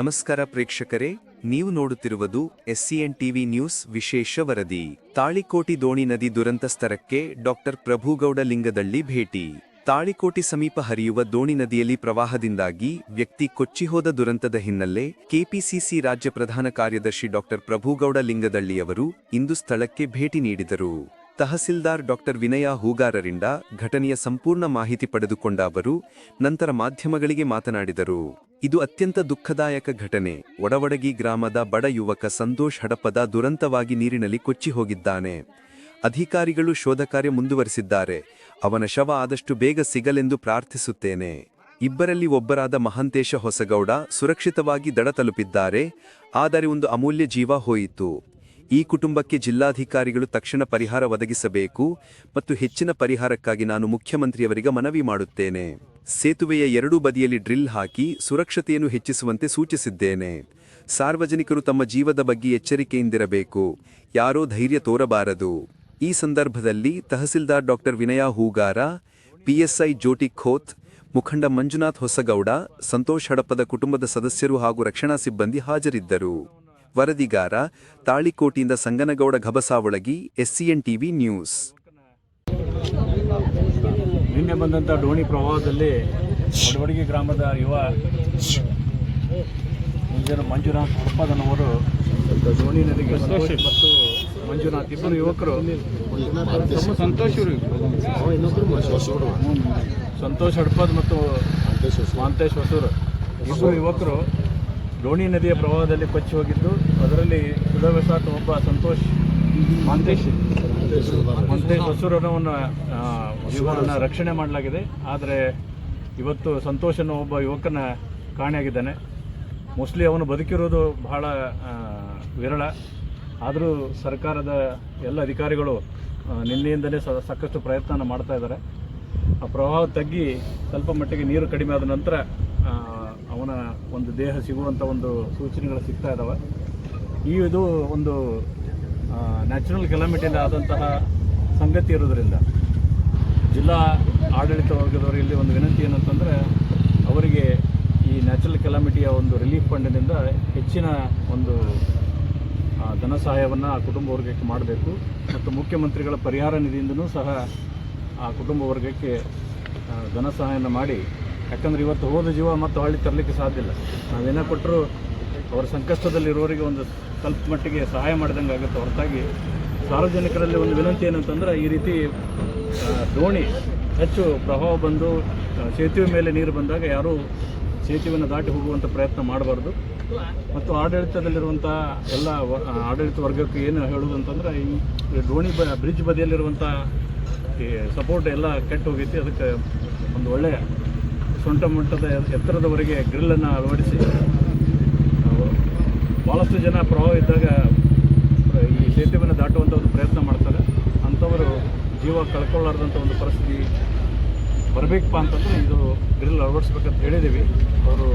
ನಮಸ್ಕಾರ ಪ್ರೇಕ್ಷಕರೇ, ನೀವು ನೋಡುತ್ತಿರುವುದು ಎಸ್ಸಿಎನ್ ಟಿವಿ ನ್ಯೂಸ್ ವಿಶೇಷ ವರದಿ. ತಾಳಿಕೋಟಿ ದೋಣಿ ನದಿ ದುರಂತ ಸ್ಥಳಕ್ಕೆ ಡಾಕ್ಟರ್ ಪ್ರಭುಗೌಡ ಲಿಂಗದಳ್ಳಿ ಭೇಟಿ. ತಾಳಿಕೋಟಿ ಸಮೀಪ ಹರಿಯುವ ದೋಣಿ ನದಿಯಲ್ಲಿ ಪ್ರವಾಹದಿಂದಾಗಿ ವ್ಯಕ್ತಿ ಕೊಚ್ಚಿಹೋದ ದುರಂತದ ಹಿನ್ನೆಲೆ ಕೆಪಿಸಿಸಿ ರಾಜ್ಯ ಪ್ರಧಾನ ಕಾರ್ಯದರ್ಶಿ ಡಾಕ್ಟರ್ ಪ್ರಭುಗೌಡ ಲಿಂಗದಳ್ಳಿಯವರು ಇಂದು ಸ್ಥಳಕ್ಕೆ ಭೇಟಿ ನೀಡಿದರು. ತಹಸೀಲ್ದಾರ್ ಡಾಕ್ಟರ್ ವಿನಯ ಹೂಗಾರರಿಂದ ಘಟನೆಯ ಸಂಪೂರ್ಣ ಮಾಹಿತಿ ಪಡೆದುಕೊಂಡ ಅವರು ನಂತರ ಮಾಧ್ಯಮಗಳಿಗೆ ಮಾತನಾಡಿದರು. ಇದು ಅತ್ಯಂತ ದುಃಖದಾಯಕ ಘಟನೆ. ಒಡವಡಗಿ ಗ್ರಾಮದ ಬಡ ಯುವಕ ಸಂತೋಷ್ ಹಡಪದ ದುರಂತವಾಗಿ ನೀರಿನಲ್ಲಿ ಕೊಚ್ಚಿ ಹೋಗಿದ್ದಾನೆ. ಅಧಿಕಾರಿಗಳು ಶೋಧ ಕಾರ್ಯ ಮುಂದುವರಿಸಿದ್ದಾರೆ. ಅವನ ಶವ ಆದಷ್ಟು ಬೇಗ ಸಿಗಲೆಂದು ಪ್ರಾರ್ಥಿಸುತ್ತೇನೆ. ಇಬ್ಬರಲ್ಲಿ ಒಬ್ಬರಾದ ಮಹಂತೇಶ ಹೊಸಗೌಡ ಸುರಕ್ಷಿತವಾಗಿ ದಡ ತಲುಪಿದ್ದಾರೆ. ಆದರೆ ಒಂದು ಅಮೂಲ್ಯ ಜೀವ ಹೋಯಿತು. ಈ ಕುಟುಂಬಕ್ಕೆ ಜಿಲ್ಲಾಧಿಕಾರಿಗಳು ತಕ್ಷಣ ಪರಿಹಾರ ಒದಗಿಸಬೇಕು ಮತ್ತು ಹೆಚ್ಚಿನ ಪರಿಹಾರಕ್ಕಾಗಿ ನಾನು ಮುಖ್ಯಮಂತ್ರಿಯವರಿಗೆ ಮನವಿ ಮಾಡುತ್ತೇನೆ. ಸೇತುವೆಯ ಎರಡೂ ಬದಿಯಲ್ಲಿ ಡ್ರಿಲ್ ಹಾಕಿ ಸುರಕ್ಷತೆಯನ್ನು ಹೆಚ್ಚಿಸುವಂತೆ ಸೂಚಿಸಿದ್ದೇನೆ. ಸಾರ್ವಜನಿಕರು ತಮ್ಮ ಜೀವದ ಬಗ್ಗೆ ಎಚ್ಚರಿಕೆಯಿಂದಿರಬೇಕು. ಯಾರೋ ಧೈರ್ಯ ತೋರಬಾರದು. ಈ ಸಂದರ್ಭದಲ್ಲಿ ತಹಸೀಲ್ದಾರ್ ಡಾಕ್ಟರ್ ವಿನಯ ಹೂಗಾರ ಪಿಎಸ್ಐ ಜ್ಯೋತಿ ಖೋತ್, ಮುಖಂಡ ಮಂಜುನಾಥ್ ಹೊಸಗೌಡ, ಸಂತೋಷ್ ಹಡಪದ ಕುಟುಂಬದ ಸದಸ್ಯರು ಹಾಗೂ ರಕ್ಷಣಾ ಸಿಬ್ಬಂದಿ ಹಾಜರಿದ್ದರು. ವರದಿಗಾರ ತಾಳಿಕೋಟಿಯಿಂದ Sanganagouda Ghabasavalagi SCN TV news. ನಿನ್ನೆ ಬಂದಂಥ ಡೋಣಿ ಪ್ರವಾಹದಲ್ಲಿ ಒಡವಡಿಗೆ ಗ್ರಾಮದ ಯುವ ಮಂಜುನ ಮಂಜುನಾಥ್ ಹಡಪದನವರು ಡೋಣಿ ನದಿಗೆ ಸಂತೋಷ್ ಮತ್ತು ಮಂಜುನಾಥ್ ಇಬ್ಬರು ಯುವಕರು ಸಂತೋಷ. ಸಂತೋಷ್ ಇವರು ಸಂತೋಷ್ ಹಡ್ಪದ್ ಮತ್ತು ಮಾಂತೇಶ್ ಹೊಸೂರು. ಇಬ್ಬರು ಯುವಕರು ಡೋಣಿ ನದಿಯ ಪ್ರವಾಹದಲ್ಲಿ ಕೊಚ್ಚಿ ಹೋಗಿದ್ದು, ಅದರಲ್ಲಿ ಸುಧವಸಾತ್ ಒಬ್ಬ ಸಂತೋಷ್, ಮಂತೇಶ್ ಮಂತೇಶ್ ಹಸುರನವನ್ನು ಇವರನ್ನು ರಕ್ಷಣೆ ಮಾಡಲಾಗಿದೆ. ಆದರೆ ಇವತ್ತು ಸಂತೋಷ್ ಅನ್ನೋ ಒಬ್ಬ ಯುವಕನ ಕಾಣೆಯಾಗಿದ್ದಾನೆ. ಮೋಸ್ಟ್ಲಿ ಅವನು ಬದುಕಿರೋದು ಬಹಳ ವಿರಳ. ಆದರೂ ಸರ್ಕಾರದ ಎಲ್ಲ ಅಧಿಕಾರಿಗಳು ನಿನ್ನೆಯಿಂದಲೇ ಸಾಕಷ್ಟು ಪ್ರಯತ್ನ ಮಾಡ್ತಾ ಇದ್ದಾರೆ. ಆ ಪ್ರವಾಹ ತಗ್ಗಿ ಸ್ವಲ್ಪ ಮಟ್ಟಿಗೆ ನೀರು ಕಡಿಮೆ ಆದ ನಂತರ ಅವನ ಒಂದು ದೇಹ ಸಿಗುವಂಥ ಒಂದು ಸೂಚನೆಗಳು ಸಿಗ್ತಾ ಇದ್ದಾವೆ ಈ ಇದು ಒಂದು ನ್ಯಾಚುರಲ್ ಕೆಲಾಮಿಟಿಯಿಂದ ಆದಂತಹ ಸಂಗತಿ ಇರೋದರಿಂದ ಜಿಲ್ಲಾ ಆಡಳಿತ ವರ್ಗದವರಲ್ಲಿ ಒಂದು ವಿನಂತಿ ಏನಂತಂದರೆ ಅವರಿಗೆ ಈ ನ್ಯಾಚುರಲ್ ಕೆಲಾಮಿಟಿಯ ಒಂದು ರಿಲೀಫ್ ಫಂಡಿನಿಂದ ಹೆಚ್ಚಿನ ಒಂದು ಧನ ಸಹಾಯವನ್ನು ಆ ಕುಟುಂಬ ವರ್ಗಕ್ಕೆ ಮಾಡಬೇಕು. ಮತ್ತು ಮುಖ್ಯಮಂತ್ರಿಗಳ ಪರಿಹಾರ ನಿಧಿಯಿಂದನೂ ಸಹ ಆ ಕುಟುಂಬ ವರ್ಗಕ್ಕೆ ಧನ ಸಹಾಯನ ಮಾಡಿ ಯಾಕಂದರೆ ಇವತ್ತು ಹೋದ ಜೀವ ಮತ್ತು ಹಳ್ಳಿ ತರಲಿಕ್ಕೆ ಸಾಧ್ಯ ಇಲ್ಲ. ನಾವೇನೇ ಕೊಟ್ಟರು ಅವರ ಸಂಕಷ್ಟದಲ್ಲಿರೋರಿಗೆ ಒಂದು ಸ್ವಲ್ಪ ಮಟ್ಟಿಗೆ ಸಹಾಯ ಮಾಡಿದಂಗೆ ಆಗುತ್ತೆ. ಹೊರತಾಗಿ ಸಾರ್ವಜನಿಕರಲ್ಲಿ ಒಂದು ವಿನಂತಿ ಏನಂತಂದ್ರೆ ಈ ರೀತಿ ದೋಣಿ ಹೆಚ್ಚು ಪ್ರಭಾವ ಬಂದು ಸೇತುವೆ ಮೇಲೆ ನೀರು ಬಂದಾಗ ಯಾರೂ ಸೇತುವೆಯನ್ನು ದಾಟಿ ಹೋಗುವಂಥ ಪ್ರಯತ್ನ ಮಾಡಬಾರ್ದು. ಮತ್ತು ಆಡಳಿತದಲ್ಲಿರುವಂಥ ಎಲ್ಲ ಆಡಳಿತ ವರ್ಗಕ್ಕೆ ಏನು ಹೇಳೋದು ಅಂತಂದ್ರೆ ಈ ದೋಣಿ ಬ, ಬ್ರಿಡ್ಜ್ ಬದಿಯಲ್ಲಿರುವಂಥ ಸಪೋರ್ಟ್ ಎಲ್ಲ ಕೆಟ್ಟು ಹೋಗೈತಿ. ಅದಕ್ಕೆ ಒಂದು ಒಳ್ಳೆಯ ಸೊಂಟ ಮಟ್ಟದ ಎತ್ತರದವರೆಗೆ ಗ್ರಿಲ್ಲನ್ನು ಅಳವಡಿಸಿ. ಭಾಳಷ್ಟು ಜನ ಪ್ರಭಾವ ಇದ್ದಾಗ ಈ ಸೇತುವೆಯನ್ನು ದಾಟುವಂಥ ಒಂದು ಪ್ರಯತ್ನ ಮಾಡ್ತಾರೆ. ಅಂಥವರು ಜೀವ ಕಳ್ಕೊಳ್ಳಾರ್ದಂಥ ಒಂದು ಪರಿಸ್ಥಿತಿ ಬರಬೇಕಪ್ಪ ಅಂತಂದರೆ ಇದು ಗ್ರಿಲ್ ಅಳವಡಿಸ್ಬೇಕಂತ ಹೇಳಿದ್ದೀವಿ. ಅವರು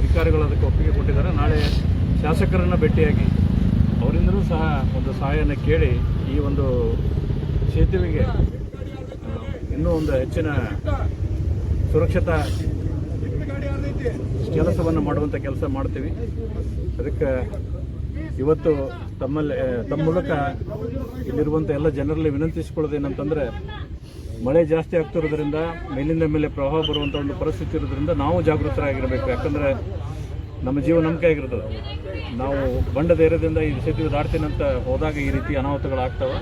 ಅಧಿಕಾರಿಗಳು ಅದಕ್ಕೆ ಒಪ್ಪಿಗೆ ಕೊಟ್ಟಿದ್ದಾರೆ. ನಾಳೆ ಶಾಸಕರನ್ನು ಭೇಟಿಯಾಗಿ ಅವರಿಂದಲೂ ಸಹ ಒಂದು ಸಹಾಯನ ಕೇಳಿ ಈ ಒಂದು ಸೇತುವೆಗೆ ಇನ್ನೂ ಒಂದು ಹೆಚ್ಚಿನ ಸುರಕ್ಷತಾ ಕೆಲಸವನ್ನು ಮಾಡುವಂಥ ಕೆಲಸ ಮಾಡ್ತೀವಿ. ಅದಕ್ಕೆ ಇವತ್ತು ತಮ್ಮಲ್ಲಿ ತಮ್ಮ ಮೂಲಕ ಇಲ್ಲಿರುವಂಥ ಎಲ್ಲ ಜನರಲ್ಲಿ ವಿನಂತಿಸಿಕೊಳ್ಳೋದೇನಂತಂದರೆ ಮಳೆ ಜಾಸ್ತಿ ಆಗ್ತಿರೋದ್ರಿಂದ, ಮೇಲಿಂದ ಮೇಲೆ ಪ್ರವಾಹ ಬರುವಂಥ ಒಂದು ಪರಿಸ್ಥಿತಿ ಇರೋದ್ರಿಂದ ನಾವು ಜಾಗೃತರಾಗಿರಬೇಕು. ಯಾಕಂದರೆ ನಮ್ಮ ಜೀವ ನಂಬಿಕೆ ಆಗಿರ್ತದೆ ನಾವು ಬಂಡ ಧೈರ್ಯದಿಂದ ಈ ಸೇತುವೆ ದಾಡ್ತೀನಂತ ಹೋದಾಗ ಈ ರೀತಿ ಅನಾಹುತಗಳಾಗ್ತವೆ.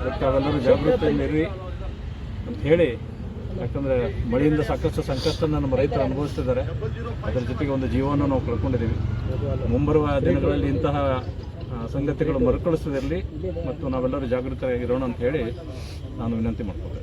ಅದಕ್ಕೆ ಅವೆಲ್ಲರೂ ಇರಿ ಅಂತ ಹೇಳಿ ಯಾಕಂದರೆ ಮಳೆಯಿಂದ ಸಾಕಷ್ಟು ಸಂಕಷ್ಟನ ನಮ್ಮ ರೈತರು ಅನುಭವಿಸ್ತಿದ್ದಾರೆ. ಅದರ ಜೊತೆಗೆ ಒಂದು ಜೀವನ ನಾವು ಕಳ್ಕೊಂಡಿದ್ದೀವಿ. ಮುಂಬರುವ ದಿನಗಳಲ್ಲಿ ಇಂತಹ ಸಂಗತಿಗಳು ಮರುಕಳಿಸದಿರಲಿ ಮತ್ತು ನಾವೆಲ್ಲರೂ ಜಾಗೃತರಾಗಿರೋಣ ಅಂತ ಹೇಳಿ ನಾನು ವಿನಂತಿ ಮಾಡ್ತೀನಿ